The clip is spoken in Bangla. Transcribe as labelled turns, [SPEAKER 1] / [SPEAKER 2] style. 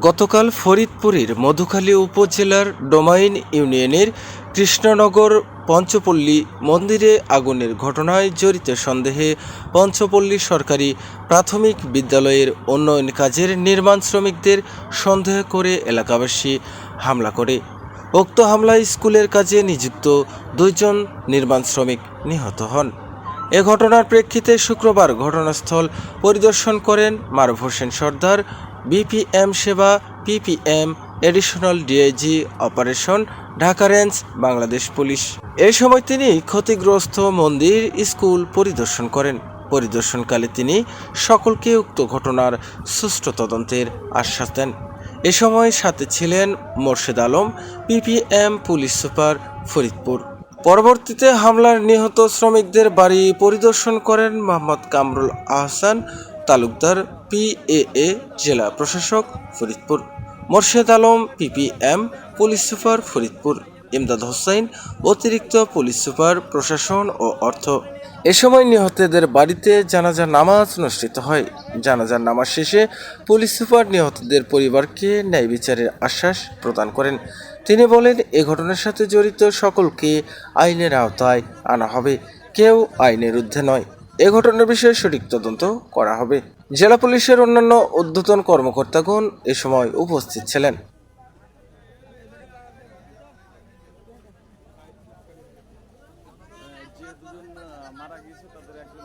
[SPEAKER 1] গতকাল ফরিদপুরের মধুখালী উপজেলার ডোমাইন ইউনিয়নের কৃষ্ণনগর পঞ্চপল্লী মন্দিরে আগুনের ঘটনায় জড়িত সন্দেহে পঞ্চপল্লী সরকারি প্রাথমিক বিদ্যালয়ের উন্নয়ন কাজের নির্মাণ শ্রমিকদের সন্দেহ করে এলাকাবাসী হামলা করে। উক্ত হামলায় স্কুলের কাজে নিযুক্ত দুইজন নির্মাণ শ্রমিক নিহত হন। এ ঘটনার প্রেক্ষিতে শুক্রবার ঘটনাস্থল পরিদর্শন করেন Maruf Hossain Sardar, BPM Seba, PPM additional DIG operation, Dhaka range, Bangladesh police. এ সময় তিনি ক্ষতিগ্রস্ত মন্দির, স্কুল পরিদর্শন করেন। পরিদর্শনকালে তিনি সকলকে উক্ত ঘটনার সুষ্ঠু তদন্তের আশ্বাস দেন। এ সময় সাথে ছিলেন Morshed Alam, PPM police super Faridpur. পরবর্তীতে হামলার নিহত শ্রমিকদের বাড়ি পরিদর্শন করেন মোহাম্মদ কামরুল আহসান, তালুকদার পিএএ জেলা প্রশাসক Faridpur, Morshed Alam PPM police super Faridpur. Imdad Hossain অতিরিক্ত পুলিশ সুপার, প্রশাসন ও অর্থ। এ সময় নিহতদের বাড়িতে জানাজার নামাজ অনুষ্ঠিত হয়। জানাজার নামাজ শেষে পুলিশ সুপার নিহতদের পরিবারকে ন্যায় বিচারের আশ্বাস প্রদান করেন। তিনি বলেন, এ ঘটনার সাথে জড়িত সকলকে আইনের আওতায় আনা হবে। কেউ আইনের ঊর্ধ্বে নয়। এ ঘটনার বিষয়ে সঠিক তদন্ত করা হবে। জেলা পুলিশের অন্যান্য ঊর্ধ্বতন কর্মকর্তাগণ এ সময় উপস্থিত ছিলেন। দুজন মারা গিয়েছে তাদের একজন